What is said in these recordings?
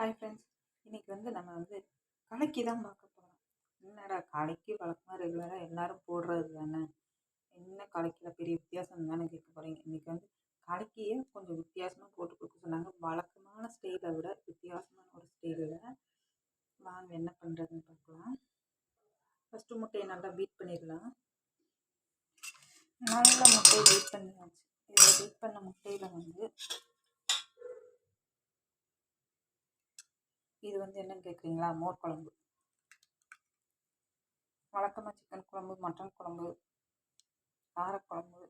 Hi friends இன்றைக்கி வந்து நம்ம வந்து கலைக்கு தான் பார்க்க போகிறோம் என்னடா கலைக்கு வழக்கமாக ரெகுலராக எல்லாரும் போடுறது தானே? என்ன கலைக்கில் பெரிய வித்தியாசம் தானே கேட்க போகிறீங்க இன்றைக்கி வந்து கலக்கியே கொஞ்சம் வித்தியாசமாக போட்டு கொடுக்க சொன்னாங்க. வழக்கமான ஸ்டைலை விட வித்தியாசமான ஒரு ஸ்டைலில் வாங்க என்ன பண்ணுறதுன்னு பார்க்கலாம். ஃபஸ்ட்டு முட்டையை நல்லா பீட் பண்ணிடலாம். நல்ல முட்டையை பீட் பண்ணியாச்சு. இதில் பீட் பண்ண முட்டையில் வந்து இது வந்து என்னன்னு கேட்குறீங்களா மோர் குழம்பு. வழக்கமாக சிக்கன் குழம்பு மட்டன் குழம்பு காரக்குழம்பு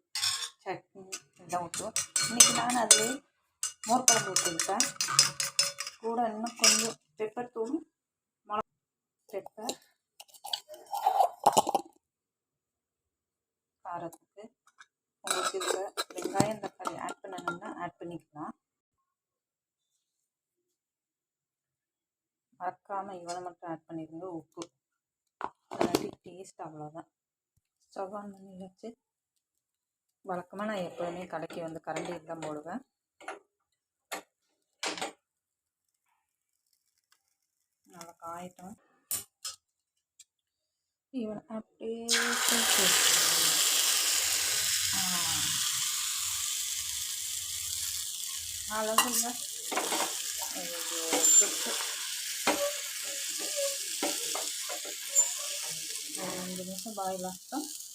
சட்னி இதெல்லாம் ஊற்றுவோம் இன்றைக்கி நான் அதில் மோர் குழம்பு ஊற்றிருப்பேன் கூட இன்னும் கொஞ்சம் பெப்பர் தூள் மிளகா பெப்பர் காரத்துக்கு உங்களுக்கு இதில் வெங்காயம் தக்காளி ஆட் பண்ணணும்னா ஆட் பண்ணிக்கலாம் மறக்காமல் இவனை மட்டும் ஆட் பண்ணிடுங்க. உப்பு. இல்லாட்டி டேஸ்ட் அவ்வளோதான் ஸ்டவ் ஆன் பண்ணி வச்சு வழக்கமாக நான் எப்போதுமே கடைக்கு வந்து கரண்டியில் தான் போடுவேன். நல்லா காயட்டும். இவன் அப்படியே அளவு இல்லை அழகுங்க. ஐயோ சுட்டு ஒரு